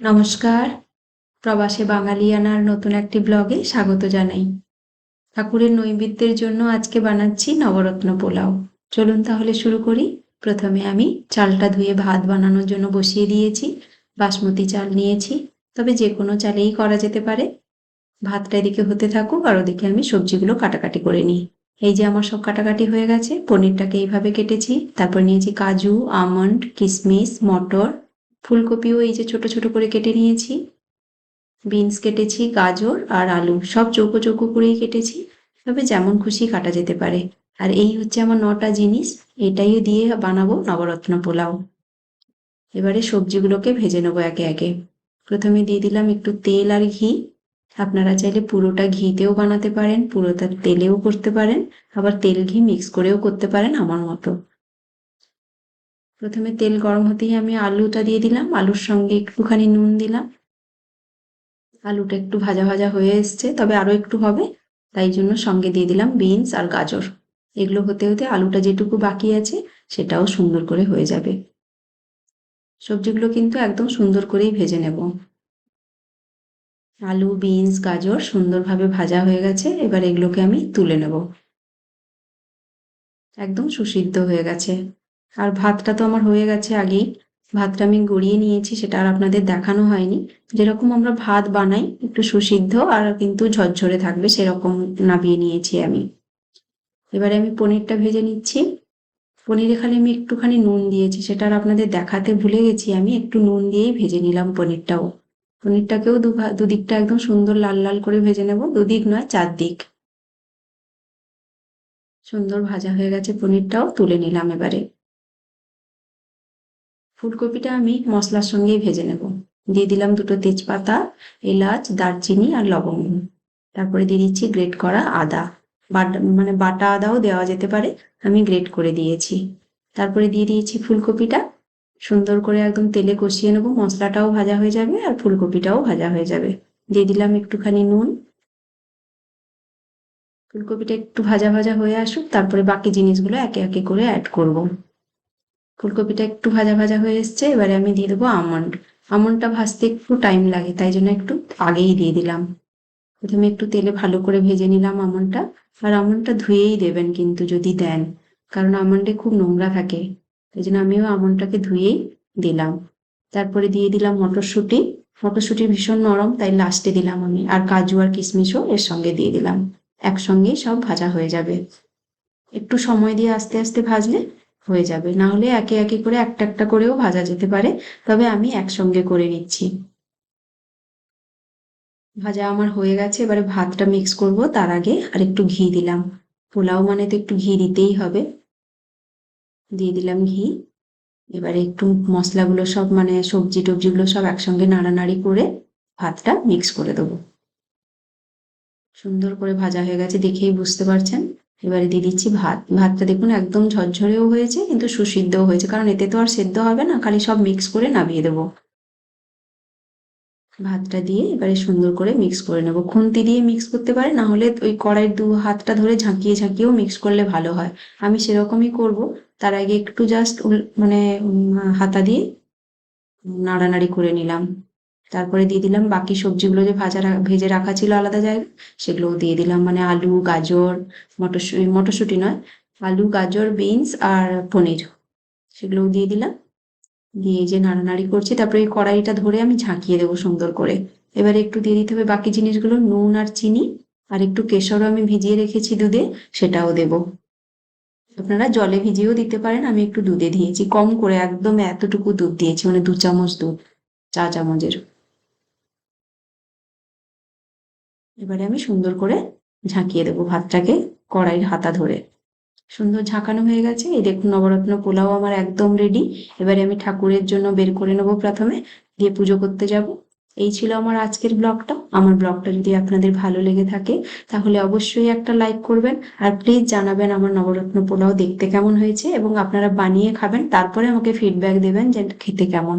নমস্কার। প্রবাসে বাঙালিয়ানার নতুন একটি ব্লগে স্বাগত জানাই। ঠাকুরের নৈবেদ্যের জন্য আজকে বানাচ্ছি নবরত্ন পোলাও। চলুন তাহলে শুরু করি। প্রথমে আমি চালটা ধুয়ে ভাত বানানোর জন্য বসিয়ে দিয়েছি, বাসমতি চাল নিয়েছি। তবে যে কোনো চালেই করা যেতে পারে। ভাতটা এদিকে হতে থাকুক আর ওদিকে আমি সবজিগুলো কাটাকাটি করে নিই। এই যে আমার সব কাটাকাটি হয়ে গেছে, পনিরটাকে এইভাবে কেটেছি। তারপর নিয়েছি কাজু, আমন্ড, কিশমিশ, মটর ফুলকপিও এই যে ছোট ছোট করে কেটে নিয়েছি। বিনস কেটেছি, গাজর আর আলু, সব চৌকো চৌকো করেই কেটেছি। তবে যেমন খুশি কাটা যেতে পারে। আর এই হচ্ছে আমার নটা জিনিস এটাই দিয়ে বানাবো নবরত্ন পোলাও। এবারে সবজিগুলোকে ভেজে নেব একে একে। প্রথমে দিয়ে দিলাম একটু তেল আর ঘি। আপনারা চাইলে পুরোটা ঘিতেও বানাতে পারেন, পুরোটা তেলেও করতে পারেন। আবার তেল ঘি মিক্স করেও করতে পারেন আমার মতো। প্রথমে তেল গরম হতেই আমি আলুটা দিয়ে দিলাম। আলুর সঙ্গে একটুখানি নুন দিলাম। আলুটা একটু ভাজা ভাজা হয়ে এসছে, তবে আরও একটু হবে, তাই জন্য সঙ্গে দিয়ে দিলাম বিনস আর গাজর। এগুলো হতে হতে আলুটা যেটুকু বাকি আছে, সেটাও সুন্দর করে হয়ে যাবে। সবজিগুলো কিন্তু একদম সুন্দর করেই ভেজে নেব। আলু, বিনস, গাজর সুন্দরভাবে ভাজা হয়ে গেছে, এবার এগুলোকে আমি তুলে নেব। একদম সুসিদ্ধ হয়ে গেছে। আর ভাতটা তো আমার হয়ে গেছে আগেই। ভাতটা আমি গড়িয়ে নিয়েছি, সেটা আর আপনাদের দেখানো হয়নি। যেরকম আমরা ভাত বানাই, একটু সুসিদ্ধ আর কিন্তু ঝরঝরে থাকবে, সেরকম নাবিয়ে নিয়েছি আমি। এবারে আমি পনিরটা ভেজে নিচ্ছি। পনিরে খালি আমি একটুখানি নুন দিয়েছি, সেটা আর আপনাদের দেখাতে ভুলে গেছি আমি, একটু নুন দিয়েই ভেজে নিলাম পনিরটাও। পনিরটাকেও দুদিকটা একদম সুন্দর লাল লাল করে ভেজে নেব, দুদিক নয়, চারদিক। সুন্দর ভাজা হয়ে গেছে পনিরটাও, তুলে নিলাম এবারে। ফুলকপিটা আমি মশলার সঙ্গেই ভেজে নেব। দিয়ে দিলাম দুটো তেজপাতা, এলাচ, দারচিনি আর লবঙ্গ। তারপরে দিয়ে দিচ্ছি গ্রেট করা আদা। বাটা মানে বাটা আদাও দেওয়া যেতে পারে, আমি গ্রেট করে দিয়েছি। তারপরে দিয়ে দিয়েছি ফুলকপিটা। সুন্দর করে একদম তেলে কষিয়ে নেব, মশলাটাও ভাজা হয়ে যাবে আর ফুলকপিটাও ভাজা হয়ে যাবে। দিয়ে দিলাম একটুখানি নুন। ফুলকপিটা একটু ভাজা ভাজা হয়ে আসুক, তারপরে বাকি জিনিসগুলো একে একে করে অ্যাড করব। ফুলকপিটা একটু ভাজা ভাজা হয়ে এসছে, এবারে আমি দিয়ে দেবো আমন্ড। আমন্ডটা ভাজতে একটু টাইম লাগে, তাই জন্য একটু আগেই দিয়ে দিলাম। প্রথমে একটু তেলে ভালো করে ভেজে নিলাম আমন্ডটা। আর আমন্ডটা ধুয়েই দেবেন কিন্তু যদি দেন, কারণ আমন্ডে খুব নোংরা থাকে, তাই জন্য আমিও আমন্ডটাকে ধুয়েই দিলাম। তারপরে দিয়ে দিলাম মটরশুঁটি। মটরশুঁটি ভীষণ নরম, তাই লাস্টে দিলাম আমি। আর কাজু আর কিশমিশও এর সঙ্গে দিয়ে দিলাম। একসঙ্গেই সব ভাজা হয়ে যাবে। একটু সময় দিয়ে আস্তে আস্তে ভাজলে হয়ে যাবে। না হলে একে একে করে একটা একটা করেও ভাজা যেতে পারে। তবে আমি একসঙ্গে করে নিচ্ছি। ভাজা আমার হয়ে গেছে। এবারে ভাতটা মিক্স করব। তার আগে আর একটু ঘি দিলাম। পোলাও মানে তো একটু ঘি দিতেই হবে। দিয়ে দিলাম ঘি। এবারে একটু মশলাগুলো সব মানে সবজি টবজিগুলো সব একসঙ্গে নাড়ানাড়ি করে ভাতটা মিক্স করে দেবো। সুন্দর করে ভাজা হয়ে গেছে দেখেই বুঝতে পারছেন। এবারে দিয়ে দিচ্ছি ভাত। ভাতটা দেখুন একদম ঝরঝরেও হয়েছে, কিন্তু সুসিদ্ধও হয়েছে। কারণ এতে তো আর সেদ্ধ হবে না, খালি সব মিক্স করে নামিয়ে দেবো। ভাতটা দিয়ে এবারে সুন্দর করে মিক্স করে নেব। খুন্তি দিয়ে মিক্স করতে পারে, না হলে ওই কড়াইয়ের দু হাতটা ধরে ঝাঁকিয়ে ঝাঁকিয়েও মিক্স করলে ভালো হয়। আমি সেরকমই করব। তার আগে একটু জাস্ট মানে হাতা দিয়ে নাড়ানাড়ি করে নিলাম। তারপরে দিয়ে দিলাম বাকি সবজিগুলো যে ভাজা ভেজে রাখা ছিল আলাদা জায়গায়, সেগুলোও দিয়ে দিলাম। মানে আলু, গাজর মটরশুঁটি মটরশুঁটি নয়, আলু, গাজর, বিনস আর পনির, সেগুলোও দিয়ে দিলাম। দিয়ে যে নাড়ানাড়ি করছি, তারপরে কড়াইটা ধরে আমি ঝাঁকিয়ে দেবো সুন্দর করে। এবারে একটু দিয়ে দিতে হবে বাকি জিনিসগুলো, নুন আর চিনি, আর একটু কেশরও আমি ভিজিয়ে রেখেছি দুধে, সেটাও দেব। আপনারা জলে ভিজিয়েও দিতে পারেন, আমি একটু দুধে দিয়েছি, কম করে একদম এতটুকু দুধ দিয়েছি মানে দু চামচ দুধ, চা চামচের। এবারে আমি সুন্দর করে ঝাঁকিয়ে দেবো ভাতটাকে কড়াইয়ের হাতা ধরে। সুন্দর ঝাঁকানো হয়ে গেছে। এই দেখুন নবরত্ন পোলাও আমার একদম রেডি এবারে আমি ঠাকুরের জন্য বের করে নেব প্রথমে। দিয়ে পুজো করতে যাব। এই ছিল আমার আজকের ব্লগটা। আমার ব্লগটা যদি আপনাদের ভালো লেগে থাকে, তাহলে অবশ্যই একটা লাইক করবেন। আর প্লিজ জানাবেন আমার নবরত্ন পোলাও দেখতে কেমন হয়েছে এবং আপনারা বানিয়ে খাবেন। তারপরে আমাকে ফিডব্যাক দেবেন যে খেতে কেমন।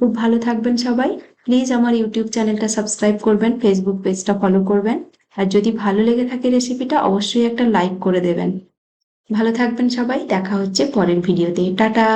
খুব ভালো থাকবেন সবাই। প্লিজ আমার ইউটিউব চ্যানেলটা সাবস্ক্রাইব করবেন ফেসবুক পেজটা ফলো করবেন। আর যদি ভালো লেগে থাকে রেসিপিটা অবশ্যই একটা লাইক করে দেবেন। ভালো থাকবেন সবাই, দেখা হচ্ছে পরের ভিডিওতে টাটা!